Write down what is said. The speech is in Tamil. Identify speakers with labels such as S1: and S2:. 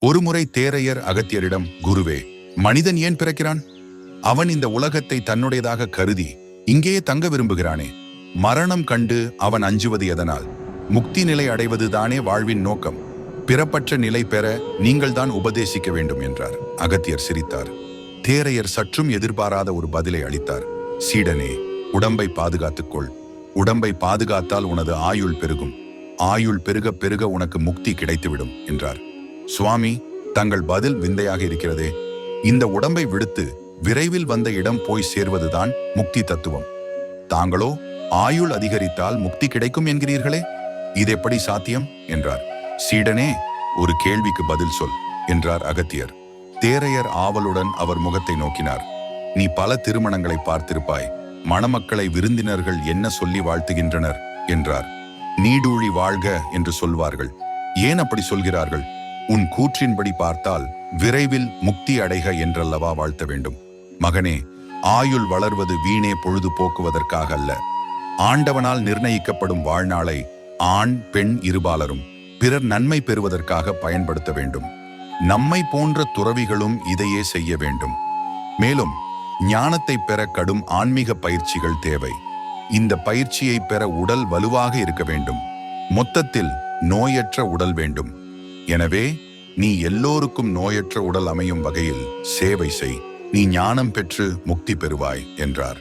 S1: ஒருமுறை தேரையர் அகத்தியரிடம் குருவே மனிதன் ஏன் பிறக்கிறான்? அவன் இந்த உலகத்தை தன்னுடையதாக கருதி இங்கேயே தங்க விரும்புகிறானே. மரணம் கண்டு அவன் அஞ்சுவது எதனால்? முக்தி நிலை அடைவது தானே வாழ்வின் நோக்கம். பிறப்பற்ற நிலை பெற நீங்கள்தான் உபதேசிக்க வேண்டும் என்றார். அகத்தியர் சிரித்தார். தேரையர் சற்றும் எதிர்பாராத ஒரு பதிலை அளித்தார். சீடனே உடம்பை பாதுகாத்துக்கொள். உடம்பை பாதுகாத்தால் உனது ஆயுள் பெருகும். ஆயுள் பெருக பெருக உனக்கு முக்தி கிடைத்துவிடும் என்றார். சுவாமி தங்கள் பதில் விந்தையாக இருக்கிறதே. இந்த உடம்பை விடுத்து விரைவில் வந்த இடம் போய் சேர்வதுதான் முக்தி தத்துவம். தாங்களோ ஆயுள் அதிகரித்தால் முக்தி கிடைக்கும் என்கிறீர்களே? இது எப்படி சாத்தியம்? என்றார். சீடனே ஒரு கேள்விக்கு பதில் சொல் என்றார் அகத்தியர். தேரையர் ஆவலுடன் அவர் முகத்தை நோக்கினார். நீ பல திருமணங்களை பார்த்திருப்பாய். மணமக்களை விருந்தினர்கள் என்ன சொல்லி வாழ்த்துகின்றனர்? என்றார். நீடூழி வாழ்க என்று சொல்வார்கள். ஏன் அப்படி சொல்கிறார்கள்? உன் கூற்றின்படி பார்த்தால் விரைவில் முக்தி அடைக என்றல்லவா வாழ்த்த வேண்டும். மகனே ஆயுள் வளர்வது வீணே பொழுது போக்குவதற்காக அல்ல. ஆண்டவனால் நிர்ணயிக்கப்படும் வாழ்நாளை ஆண் பெண் இருபாலரும் பிறர் நன்மை பெறுவதற்காக பயன்படுத்த வேண்டும். நம்மை போன்ற துறவிகளும் இதையே செய்ய வேண்டும். மேலும் ஞானத்தை பெற கடும் ஆன்மீக பயிற்சிகள் தேவை. இந்த பயிற்சியை பெற உடல் வலுவாக இருக்க வேண்டும். மொத்தத்தில் நோயற்ற உடல் வேண்டும். எனவே நீ எல்லோருக்கும் நோயற்ற உடல் அமையும் வகையில் சேவை செய். நீ ஞானம் பெற்று முக்தி பெறுவாய் என்றார்.